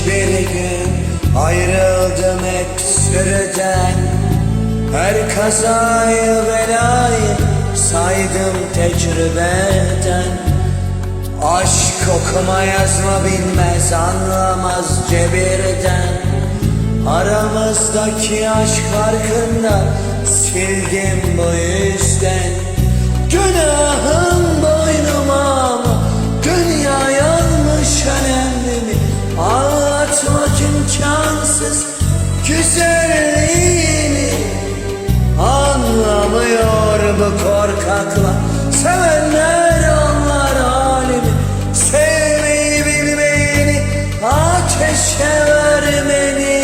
Hiçbir gün Ayrıldım hep sürüden. Her kazayı belayı Saydım tecrübeden. Aşk okuma yazma bilmez Anlamaz cebirden. Aramızdaki aşk farkında Sildim bu yüzden korkaklar Sevenler anlar halimi Sevmeyi bilmeyeni. Ateşe vermeni.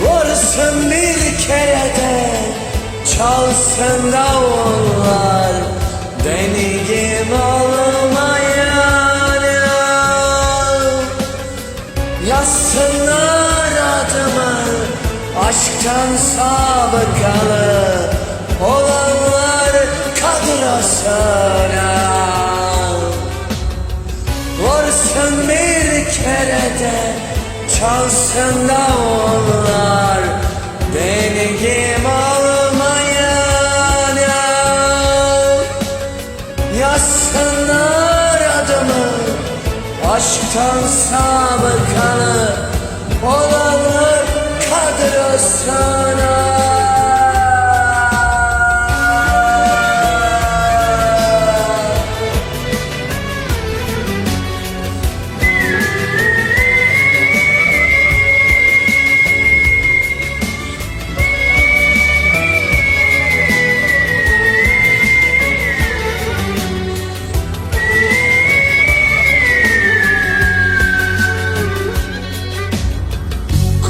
Vursun bir kere de Çalsın davullar. Deneyim olmayan Yazsınlar Aşktan sabıkalı Olanlar kadrosuna Vursun bir kere de Çalsın davullar Deneyim olmayan Yazsınlar adımı. Aşktan sabıkalı Olanlar kadrosuna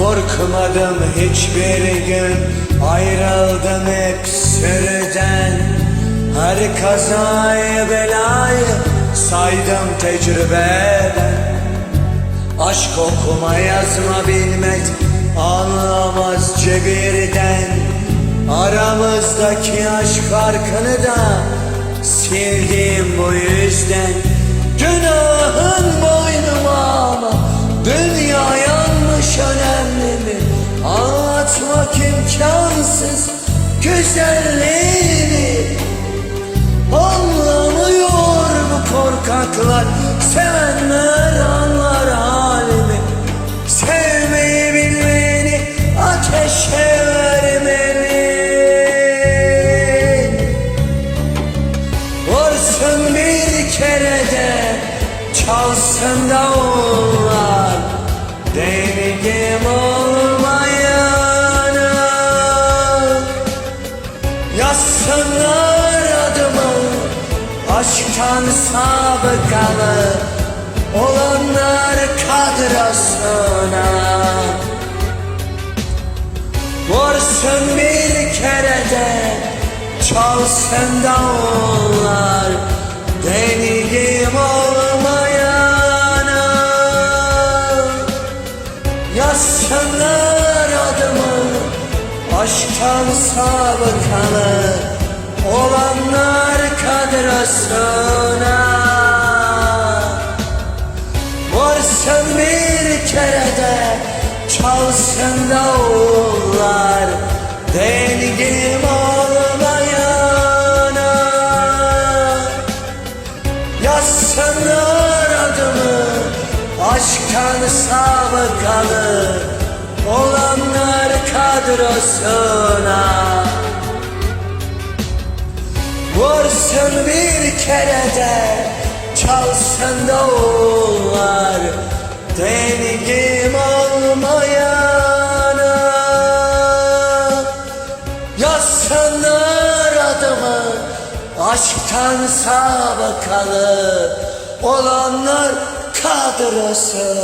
Korkmadım hiçbir gün Ayrıldım hep sürüden Her kazayı belayı Saydım tecrübeden. Aşk okuma yazma bilmez Anlamaz cebirden. Aramızdaki aşk farkını da Sildim bu yüzden. Günahın boynuma ama Dünya yanlış önemli mi? Anlatmak imkansız güzelliğini. Anlamıyor bu korkaklar? Sevenler anlar halimi? Sevmeyi bilmeyeni ateşe vermeli Vursun bir kere de çalsın davullar aşktan sabıkalı Olanlar kadrosuna Vursun bir kere de çalsın davullar Denigim olmayana. Yazsınlar adımı aşktan sabıkalı Olanlar kadrosuna Vursun bir kere de çalsın davullar Denigim olmayana Yazsınlar adımı aşktan sabıkalı Olanlar kadrosuna Vursun bir kere de çalsın davullar Denigim olmayana Yazsınlar adımı aşktan sabıkalı Olanlar kadrosuna